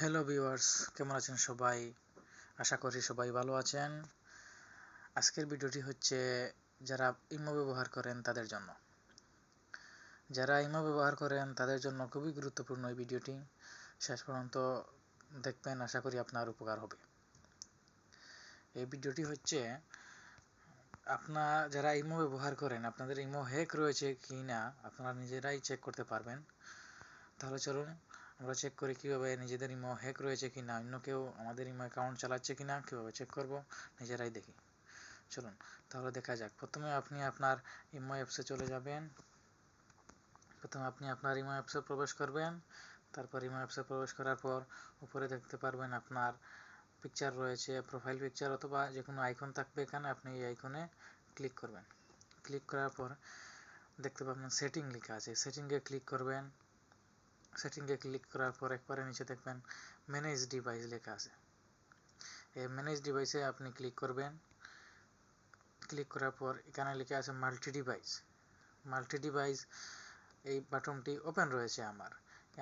Hello viewers কেমন আছেন সবাই? আশা করি সবাই ভালো আছেন। আজকের ভিডিওটি হচ্ছে যারা ইমো ব্যবহার করেন তাদের জন্য। যারা ইমো ব্যবহার করেন তাদের জন্য খুবই গুরুত্বপূর্ণ এই ভিডিওটি। শেষ পর্যন্ত দেখবেন, আশা করি আপনার উপকার হবে। এই ভিডিওটি হচ্ছে আপনার যারা ইমো ব্যবহার করেন, আপনাদের ইমো হ্যাক রয়েছে কি না আপনারা নিজেরাই চেক করতে পারবেন। তাহলে চলুন আমরা চেক করি কীভাবে নিজেদের ইমো হ্যাক রয়েছে কি না অন্য কেউ আমাদের ইমো অ্যাকাউন্ট চালাচ্ছে কি না কীভাবে চেক করব, নিজেরাই দেখি। চলুন, তাহলে দেখা যাক। প্রথমে আপনি আপনার ইমো অ্যাপসে চলে যাবেন। প্রথমে আপনি আপনার ইমো অ্যাপসে প্রবেশ করবেন। তারপর ইমো অ্যাপসে প্রবেশ করার পর উপরে দেখতে পারবেন আপনার পিকচার রয়েছে প্রোফাইল পিকচার অথবা যে কোনো আইকন থাকবে এখানে, আপনি এই আইকনে ক্লিক করবেন। ক্লিক করার পর দেখতে পাবেন সেটিং লেখা আছে। সেটিংয়ে ক্লিক করবেন। সেটিংয়ে ক্লিক করার পর একবারে নিচে দেখবেন ম্যানেজ ডিভাইস লেখা আছে। এই ম্যানেজ ডিভাইসে আপনি ক্লিক করবেন। ক্লিক করার পর এখানে লেখা আছে মাল্টি ডিভাইস মাল্টি ডিভাইস এই বাটনটি ওপেন রয়েছে আমার।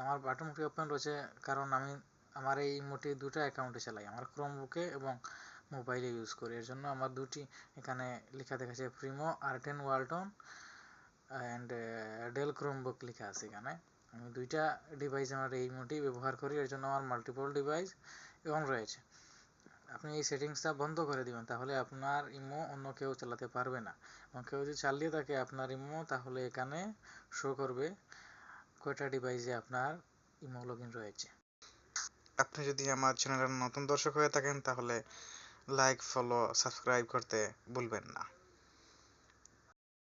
আমার বাটনটি ওপেন রয়েছে কারণ আমি আমার এই মোটি দুটো অ্যাকাউন্টে চালাই। আমার ক্রোমবুকে এবং মোবাইলে ইউজ করি। এর জন্য আমার দুটি এখানে লেখা দেখাচ্ছে Primo আর্টেন Walton and Dell Chromebook লেখা আছে এখানে। আমি দুইটা ডিভাইস আমার এই মোটেই ব্যবহার করি, এর জন্য আমার মাল্টিপল ডিভাইস এবং রয়েছে। আপনি এই সেটিংসটা বন্ধ করে দিবেন, তাহলে আপনার ইমো অন্য কেউ চালাতে পারবে না। এবং কেউ যদি চালিয়ে থাকে আপনার ইমো, তাহলে এখানে শো করবে কয়টা ডিভাইসে আপনার ইমো লগ রয়েছে। আপনি যদি আমার চ্যানেলের নতুন দর্শক হয়ে থাকেন, তাহলে লাইক ফলো সাবস্ক্রাইব করতে ভুলবেন না।